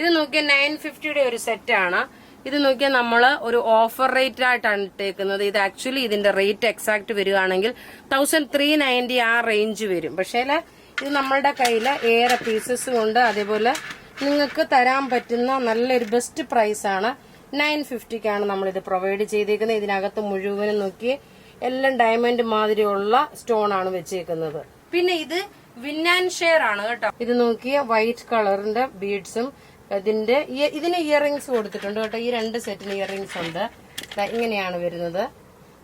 ഇത് നോക്കിയാൽ നയൻ ഫിഫ്റ്റിയുടെ ഒരു സെറ്റാണ് ഇത് നോക്കിയാൽ നമ്മൾ ഒരു ഓഫർ റേറ്റ് ആയിട്ടാണ് ഇട്ടേക്കുന്നത്. ഇത് ആക്ച്വലി ഇതിന്റെ റേറ്റ് എക്സാക്ട് വരികയാണെങ്കിൽ തൗസൻഡ് ത്രീ നയന്റി ആ റേഞ്ച് വരും. പക്ഷേ ഇത് നമ്മളുടെ കയ്യിൽ ഏറെ പീസസ് ഉണ്ട്. അതേപോലെ നിങ്ങൾക്ക് തരാൻ പറ്റുന്ന നല്ലൊരു ബെസ്റ്റ് പ്രൈസ് ആണ് നയൻ ഫിഫ്റ്റിക്കാണ് നമ്മൾ ഇത് പ്രൊവൈഡ് ചെയ്തേക്കുന്നത്. ഇതിനകത്ത് മുഴുവനും നോക്കി എല്ലാം ഡയമണ്ട് മാതിരിയുള്ള സ്റ്റോൺ ആണ് വെച്ചേക്കുന്നത്. പിന്നെ ഇത് വിന്നാൻ ഷെയർ ആണ് കേട്ടോ. ഇത് നോക്കിയ വൈറ്റ് കളറിന്റെ ബീഡ്സും ഇതിന്റെ ഇതിന് ഇയറിങ്സ് കൊടുത്തിട്ടുണ്ട് കേട്ടോ. ഈ രണ്ട് സെറ്റിന് ഇയറിങ്സ് ഉണ്ട്. ഇങ്ങനെയാണ് വരുന്നത്.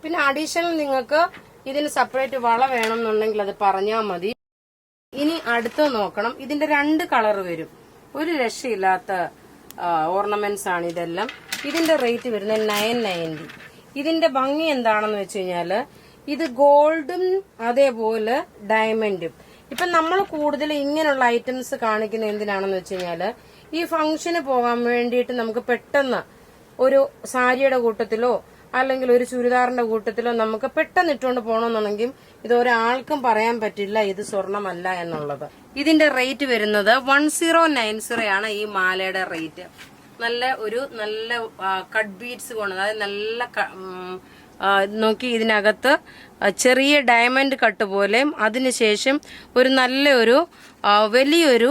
പിന്നെ അഡീഷണൽ നിങ്ങൾക്ക് ഇതിന് സെപ്പറേറ്റ് വള വേണം എന്നുണ്ടെങ്കിൽ അത് പറഞ്ഞാൽ മതി. ഇനി അടുത്ത് നോക്കണം. ഇതിന്റെ രണ്ട് കളർ വരും. ഒരു രക്ഷയില്ലാത്ത ഓർണമെന്റ്സ് ആണ് ഇതെല്ലാം. ഇതിന്റെ റേറ്റ് വരുന്നത് നയൻ നയന്റി ഇതിന്റെ ഭംഗി എന്താണെന്ന് വെച്ച് കഴിഞ്ഞാൽ ഇത് ഗോൾഡും അതേപോലെ ഡയമണ്ടും ഇപ്പൊ നമ്മൾ കൂടുതൽ ഇങ്ങനെയുള്ള ഐറ്റംസ് കാണിക്കുന്ന എന്തിനാണെന്ന് വെച്ച് കഴിഞ്ഞാൽ ഈ ഫംഗ്ഷന് പോകാൻ വേണ്ടിയിട്ട് നമുക്ക് പെട്ടെന്ന് ഒരു സാരിയുടെ കൂട്ടത്തിലോ അല്ലെങ്കിൽ ഒരു ചുരിദാറിന്റെ കൂട്ടത്തിലോ നമുക്ക് പെട്ടെന്ന് ഇട്ടുകൊണ്ട് പോകണമെന്നുണ്ടെങ്കിൽ ഇത് ഒരാൾക്കും പറയാൻ പറ്റില്ല ഇത് സ്വർണമല്ല എന്നുള്ളത്. ഇതിന്റെ റേറ്റ് വരുന്നത് വൺ സീറോ നയൻ സീറോ ആണ് ഈ മാലയുടെ റേറ്റ് നല്ല ഒരു നല്ല കട്ട് ബീറ്റ്സ് കൊണ്ട് അതായത് നല്ല നോക്കി ഇതിനകത്ത് ചെറിയ ഡയമണ്ട് കട്ട് പോലെയും അതിനുശേഷം ഒരു നല്ലൊരു വലിയൊരു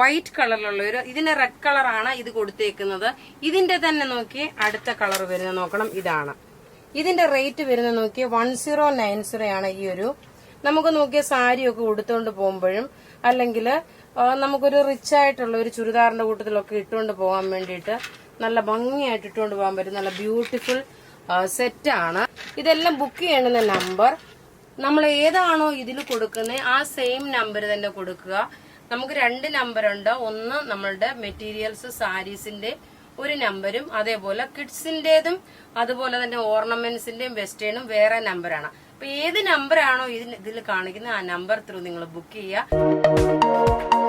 വൈറ്റ് കളറിലുള്ള ഒരു ഇതിന് റെഡ് കളറാണ് ഇത് കൊടുത്തേക്കുന്നത്. ഇതിന്റെ തന്നെ നോക്കി അടുത്ത കളർ വരുന്ന നോക്കണം ഇതാണ്. ഇതിന്റെ റേറ്റ് വരുന്ന നോക്കി വൺ സീറോ നയൻ സീറോ ആണ് ഈ ഒരു. നമുക്ക് നോക്കിയ സാരിയൊക്കെ ഉടുത്തോണ്ട് പോകുമ്പോഴും അല്ലെങ്കിൽ നമുക്കൊരു റിച്ച് ആയിട്ടുള്ള ഒരു ചുരിദാറിന്റെ കൂട്ടത്തിലൊക്കെ ഇട്ടുകൊണ്ട് പോകാൻ വേണ്ടിയിട്ട് നല്ല ഭംഗിയായിട്ട് ഇട്ടുകൊണ്ട് പോകാൻ പറ്റും. നല്ല ബ്യൂട്ടിഫുൾ സെറ്റാണ് ഇതെല്ലാം ബുക്ക് ചെയ്യണമെന്ന നമ്പർ നമ്മൾ ഏതാണോ ഇതിൽ കൊടുക്കുന്നത് ആ സെയിം നമ്പർ തന്നെ കൊടുക്കുക. നമുക്ക് രണ്ട് നമ്പർ ഉണ്ട്. ഒന്ന് നമ്മളുടെ മെറ്റീരിയൽസ് സാരീസിന്റെ ഒരു നമ്പരും അതേപോലെ കിഡ്സിന്റേതും അതുപോലെ തന്നെ ഓർണമെന്റ്സിന്റെയും വെസ്റ്റേണും വേറെ നമ്പറാണ് അപ്പൊ ഏത് നമ്പറാണോ ഇതിൽ കാണിക്കുന്നത് ആ നമ്പർ ത്രൂ നിങ്ങൾ ബുക്ക് ചെയ്യുക.